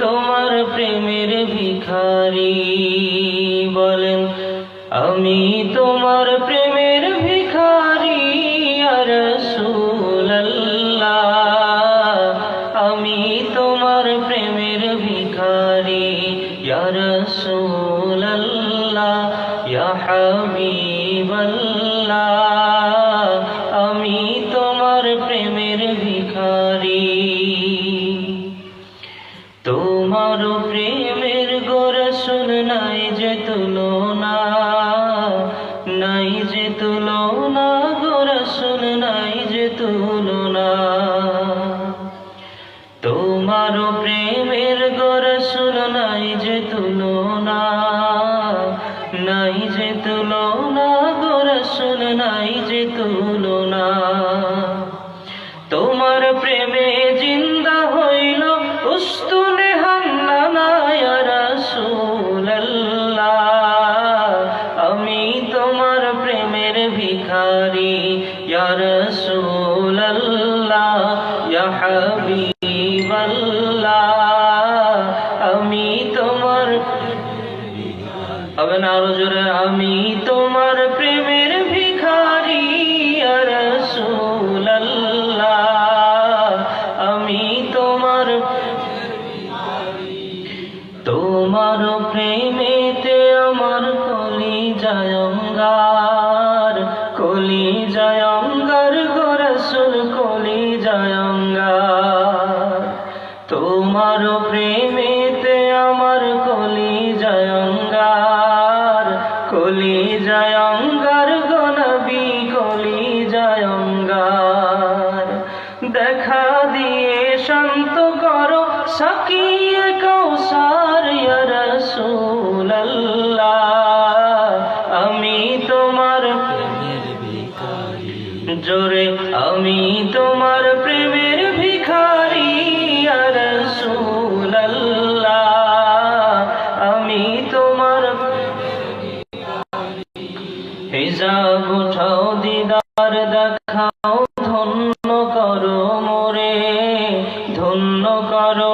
তোমার প্রেমের ভিখারি। বলেন, আমি তোমার প্রেমের ভিখারি আর আমি তোমার প্রেমের ভিখারি আর সুল্লাহ হাবিবাল্লাহ। তোমার প্রেমের শুন, নাই যে তুল নাই যে তুলনা শুন, নাই যে তুল তোমার প্রেমের গোরসুল নাই যে তুল নাই যে তুলনা শুন, নাই যে তুল তোমার প্রেমে জিন ভিখারি ইয়া রাসূলুল্লাহ, ইয়া হাবিবাল্লাহ, আমি তোমার হবে না আরও জোরে, আমি তোমার প্রেমের ভিখারি রাসূলুল্লাহ, আমি তোমার তোমার প্রেমেতে আমার কলি জয়ঙ্গার কলি জয়ঙ্গার গোরসুল কলি জয়ঙ্গার। তোমার প্রেমেতে আমার কলি জয়ঙ্গার কলি জয়ঙ্গার গনবি কলি জয়ঙ্গার। দেখা দিয়ে শান্ত করো সাকিয়ে কৌসার ইয়া আমি তোমার প্রেমের ভিখারি আমি তোমার হিজাব উঠাও, দিদার দেখাও, ধন্য করো মোরে, ধন্য করো